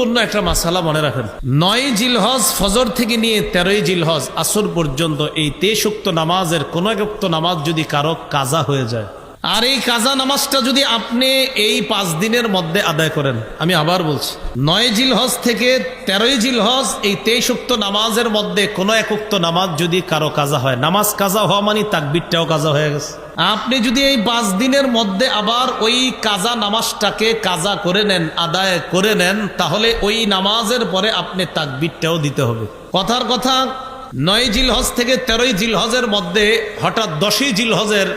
গুরুত্বপূর্ণ একটা মাসালা মনে রাখেন। নয় জিলহজ ফজর থেকে নিয়ে তেরোই জিলহজ আসর পর্যন্ত এই তেষুক্ত নামাজের কোন এক উক্ত নামাজ যদি কারও কাজা হয়ে যায়। আর এই কাজা নামাজটা যদি আপনি এই পাঁচ দিনের মধ্যে আদায় করেন, আমি আবার বলছি, নয় জিলহজ থেকে তেরোই জিলহজ এই তেইশুক্ত নামাজের মধ্যে কোনো এক উক্ত নামাজ যদি কারও কাজা হয়, নামাজ কাজা হওয়া মানে তাকবিরটাও কাজা হয়ে গেছে। আপনি যদি এই পাঁচ দিনের মধ্যে আবার ওই কাজা নামাজটাকে কাজা করে নেন, আদায় করে নেন, তাহলে ওই নামাজের পরে আপনি তাকবিরটাও দিতে হবে। কথার কথা, নয় জিলহজ থেকে তেরোই জিলহজের মধ্যে হঠাৎ দশই জিলহজের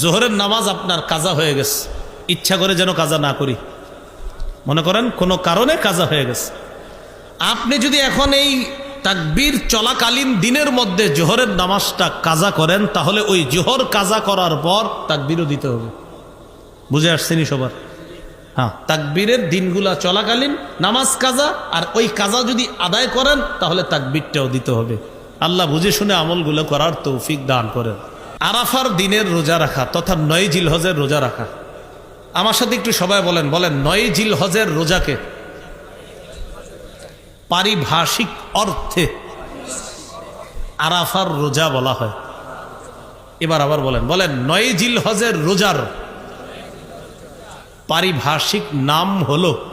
জোহরের নামাজ আপনার কাজা হয়ে গেছে। ইচ্ছা করে যেন কাজা না করি। মনে করেন কোনো কারণে কাজা হয়ে গেছে। আপনি যদি এখন এই তাকবীর চলাকালীন দিনের মধ্যে জোহরের নামাজটা কাজা করেন, তাহলে ওই জোহর কাজা করার পর তাকবীরও দিতে হবে। বুঝে আসছেনি সবার? হ্যাঁ তাকবীরের দিনগুলা চলাকালীন, নামাজ কাজা, আর ওই কাজা যদি আদায় করেন, তাহলে তাকবীরটাও দিতে হবে। আল্লাহ বুঝে শুনে আমলগুলো করার তৌফিক দান করেন। আরাফার দিনের রোজা রাখা তথা নয় জিল হজের রোজা রাখা। আমার সাথে একটু সবাই বলেন বলেন, নয় জিল হজের রোজাকে পারিভাষিক অর্থে আরাফার রোজা বলা হয়। এবার আবার বলেন বলেন, নয় জিল হজের রোজার পারিভাষিক নাম হলো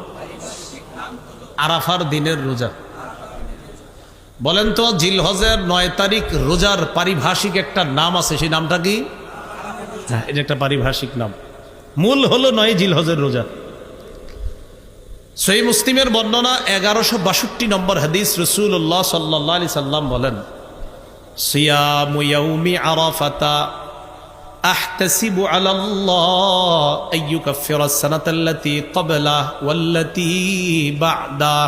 আরাফার দিনের রোজা। বলেন তো, জিলহজের নয় তারিখ রোজার পারিভাষিক একটা নাম আছে, সেই নামটা কি? হ্যাঁ এটা একটা পারিভাষিক নাম। মূল হলো নয় জিলহজের রোজা। সই মুসলিমের বর্ণনা এগারোশো বাষট্টি নম্বর হাদিস রসুল্লাহ সাল্লাহ আলি সাল্লাম বলেন সিয়ামুয়াউমি আরাফাতা أحتسب على الله أن يكفر السنة التي قبله والتي بعده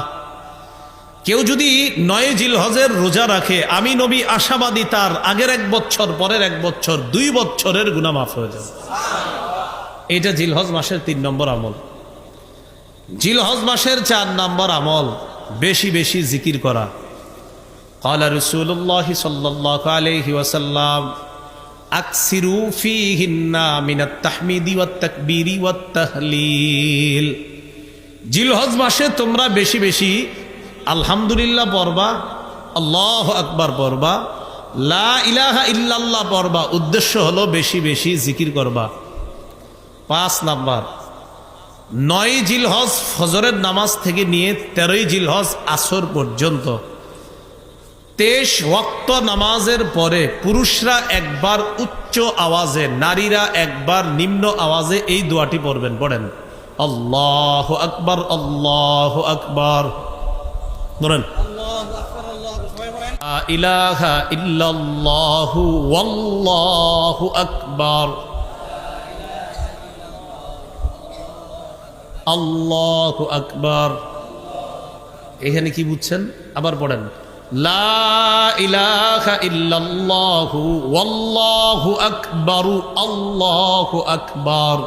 কেউ যদি নয় জিল হজের রোজা রাখে আমি নবী আশাবাদী তার আগের এক বছর পরের এক বছর দুই বছরের গুণা মাফ হয়ে যাবে এটা জিলহজ মাসের তিন নম্বর আমল জিলহজ মাসের চার নম্বর আমল, বেশি বেশি জিকির করা। কলা রসুল্লাহ সাল্লাহ আলহি তাহমিদি জিলহজ মাসে তোমরা বেশি বেশি আলহামদুলিল্লাহ পড়বা, আল্লাহ আকবর পড়বা, লা ইলাহা ইল্লাল্লাহ পড়বা, উদ্দেশ্য হলো বেশি বেশি জিকির করবা। পাঁচ নাম্বার নয় জিলহজ ফজরের নামাজ থেকে নিয়ে তেরোই জিলহজ আসর পর্যন্ত। তেইশ ওয়াক্ত নামাজের পরে পুরুষরা একবার উচ্চ আওয়াজে, নারীরা একবার নিম্ন আওয়াজে এই দোয়াটি পড়বেন, পড়েন। আল্লাহ আকবার আল্লাহ আকবার। বলেন ইলাহা ইল্লাল্লাহু আকবার। আল্লাহু আকবার। এখানে কি বুঝছেন? আবার পড়েন। আকবার, আল্লাহু আকবার।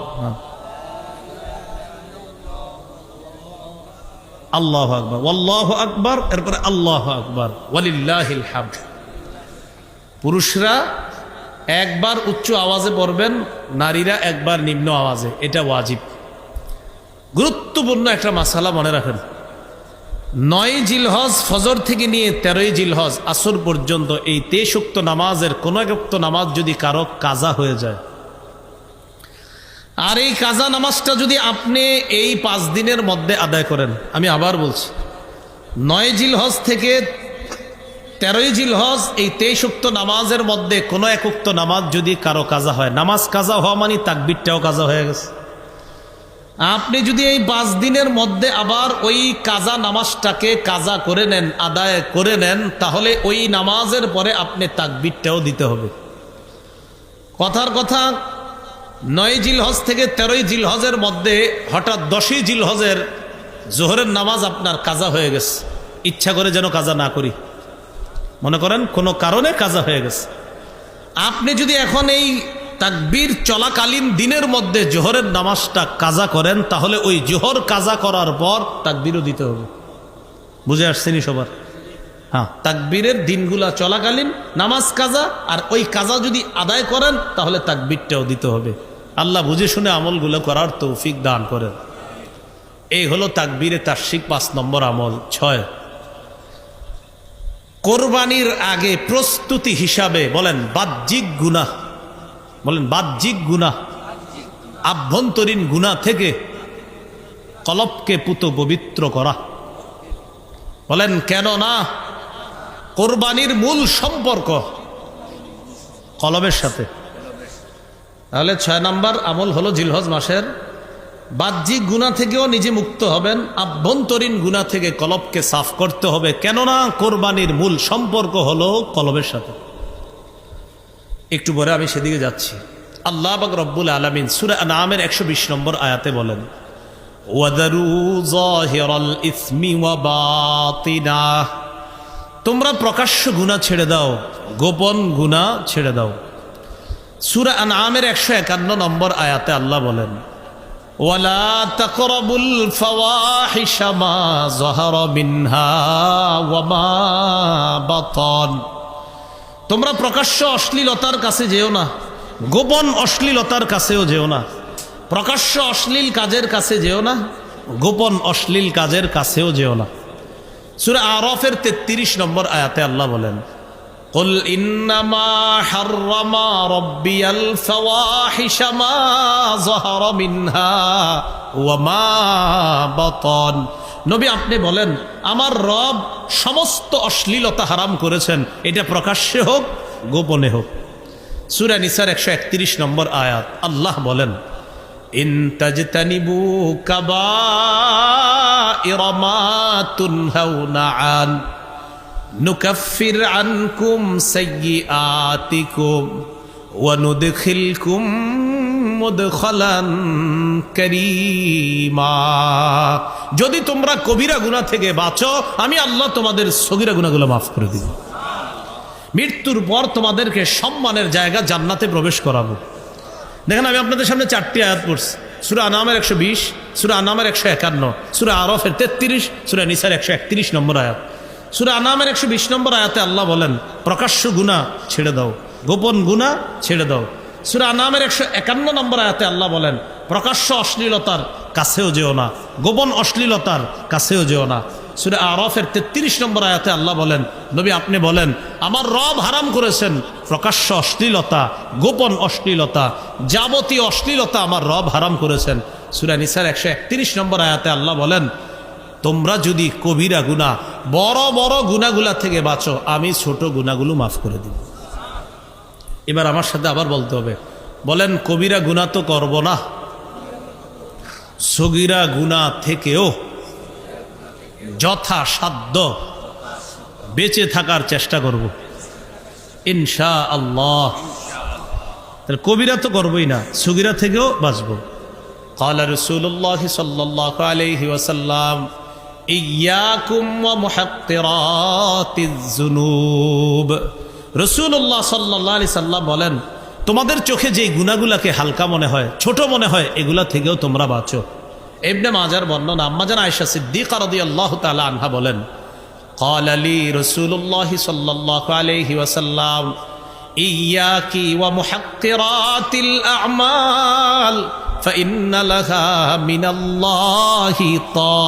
আকবর এরপরে আল্লাহ আকবর। পুরুষরা একবার উচ্চ আওয়াজে পড়বেন, নারীরা একবার নিম্ন আওয়াজে। এটা ওয়াজিব। গুরুত্বপূর্ণ একটা মাসালা মনে রাখেন। নয় জিলহজ ফজর থেকে নিয়ে তেরোই জিলহজ আসর পর্যন্ত এই তেষুক্ত নামাজের কোনো এক উক্ত নামাজ যদি কারও কাজা হয়ে যায়। আর এই কাজা নামাজটা যদি আপনি এই পাঁচ দিনের মধ্যে আদায় করেন, আমি আবার বলছি, নয় জিলহজ থেকে তেরোই জিলহজ এই তেইশক্ত নামাজের মধ্যে কোনো এক উক্ত নামাজ যদি কারও কাজা হয়, নামাজ কাজা হওয়া মানে তাকবিরটাও কাজা হয়ে গেছে। আপনি যদি এই পাঁচ দিনের মধ্যে আবার ওই কাজা নামাজটাকে কাজা করে নেন, আদায় করে নেন, তাহলে ওই নামাজের পরে আপনি তাকবিরটাও দিতে হবে। কথার কথা, নয় জিলহজ থেকে তেরোই জিলহজের মধ্যে হঠাৎ দশই জিলহজের জোহরের নামাজ আপনার কাজা হয়ে গেছে। ইচ্ছা করে যেন কাজা না করি। মনে করেন কোনো কারণে কাজা হয়ে গেছে। আপনি যদি এখন এই তাকবীর চলাকালীন দিনের মধ্যে জোহরের নামাজটা কাজা করেন, তাহলে ওই জোহর কাজা করার পর তাকবীরও দিতে হবে। বুঝে আসছেনি সবার? হ্যাঁ তাকবীরের দিনগুলা চলাকালীন, নামাজ কাজা, আর ওই কাজা যদি আদায় করেন, তাহলে তাকবীরটাও দিতে হবে। আল্লাহ বুঝে শুনে আমলগুলো করার তৌফিক দান করেন। এই হলো তাকবীরে তার্শিক পাঁচ নম্বর আমল। ছয়, কোরবানির আগে প্রস্তুতি হিসাবে বলেন, বাহ্যিক গুণা বলেন, বাহ্যিক গুণা আভ্যন্তরীণ গুণা থেকে কলবকে পুত পবিত্র করা। বলেন কেন না কোরবানির মূল সম্পর্ক কলবের সাথে। তাহলে ছয় নাম্বার আমল হলো জিলহজ মাসের। বাহ্যিক গুণা থেকেও নিজে মুক্ত হবেন, আভ্যন্তরীণ গুণা থেকে কলবকে সাফ করতে হবে। কেননা কোরবানির মূল সম্পর্ক হলো কলবের সাথে। একটু পরে আমি সেদিকে যাচ্ছি। আল্লাহ বাক রব্বুল আলমিন সুরা নামের একশো বিশ নম্বর আয়াতে বলেন তোমরা প্রকাশ্য গুণা ছেড়ে দাও, গোপন গুণা ছেড়ে দাও। সুরা আনামের একশো একান্ন নম্বর আয়াতে আল্লাহ বলেন, ওয়ালা তাকরাবুল মিনহা ওয়া তোমরা প্রকাশ্য অশ্লীলতার কাছে যেও না গোপন অশ্লীলতার কাছেও যেও না প্রকাশ্য অশ্লীল কাজের কাছে যেও না গোপন অশ্লীল কাজের কাছেও যেও না সুরা আরফের তেত্রিশ নম্বর আয়াতে আল্লাহ বলেন قل إنما حرم ربي الفواحش ما ظهر منها وما بطن নবী আপনি বলেন, আমার রব সমস্ত অশ্লীলতা হারাম করেছেন। এটা প্রকাশ্যে হোক, গোপনে হোক। সুরা নিসার একশো একত্রিশ নম্বর আয়াত, আল্লাহ বলেন, ইন তাজতানিবু কাবাইর মা তুনহাউনা আন, নুকাফির আনকুম মুদখালান কারীমা। যদি তোমরা কবিরা গুনাহ থেকে বাঁচো, আমি আল্লাহ তোমাদের সগীরা গুনাহগুলো মাফ করে দিব। মৃত্যুর পর তোমাদেরকে সম্মানের জায়গা জান্নাতে প্রবেশ করাবো। দেখেন, আমি আপনাদের সামনে চারটি আয়াত পড়ছি। সুরা আনামের একশো বিশ, সুরা আনামের একশো একান্ন, সুরা আরফের তেত্রিশ, সুরা নিসার একশো একত্রিশ নম্বর আয়াত। সুরা আনামের একশো বিশ নম্বর আয়াতে আল্লাহ বলেন, প্রকাশ্য গুণা ছেড়ে দাও, গোপন গুণা ছেড়ে দাও সুরা নামের একশো একান্ন নম্বর আয়াতে আল্লাহ বলেন, প্রকাশ্য অশ্লীলতার কাছেও যেও না, গোপন অশ্লীলতার কাছেও যেও না। সুরে আরফের তেত্রিশ নম্বর আয়াতে আল্লাহ বলেন, নবী আপনি বলেন, আমার রব হারাম করেছেন, প্রকাশ্য অশ্লীলতা, গোপন অশ্লীলতা, যাবতীয় অশ্লীলতা আমার রব হারাম করেছেন। সুরা নিসার একশো একত্রিশ নম্বর আয়াতে আল্লাহ বলেন, তোমরা যদি কবিরা গুণা বড় বড় গুণাগুলা থেকে বাঁচো, আমি ছোট গুণাগুলো মাফ করে দিব। এবার আমার সাথে আবার বলতে হবে বলেন কবিরা গুণা তো করব না সগিরা গুণা থেকেও যথাসাধ্য বেঁচে থাকার চেষ্টা করব ইনশা আল্লাহ তাহলে কবিরা তো করবই না সগিরা থেকেও বাঁচব قال رسول الله صلى الله عليه وسلم إياكم ومحقرات الذنوب রসুল্লাহ সাল্লাহ আলি সাল্লাম বলেন তোমাদের চোখে যে গুণাগুলাকে হালকা মনে হয় ছোট মনে হয় এগুলা থেকেও তোমরা বাঁচো এমনি মাজার বর্ণনা আম্মাজান আয়সা সিদ্দিকা রাদিয়াল্লাহু তাআলা আনহা বলেন قال لي رسول الله صلى الله عليه وسلم إياك ومحقرات الأعمال فإن لها من الله طاعة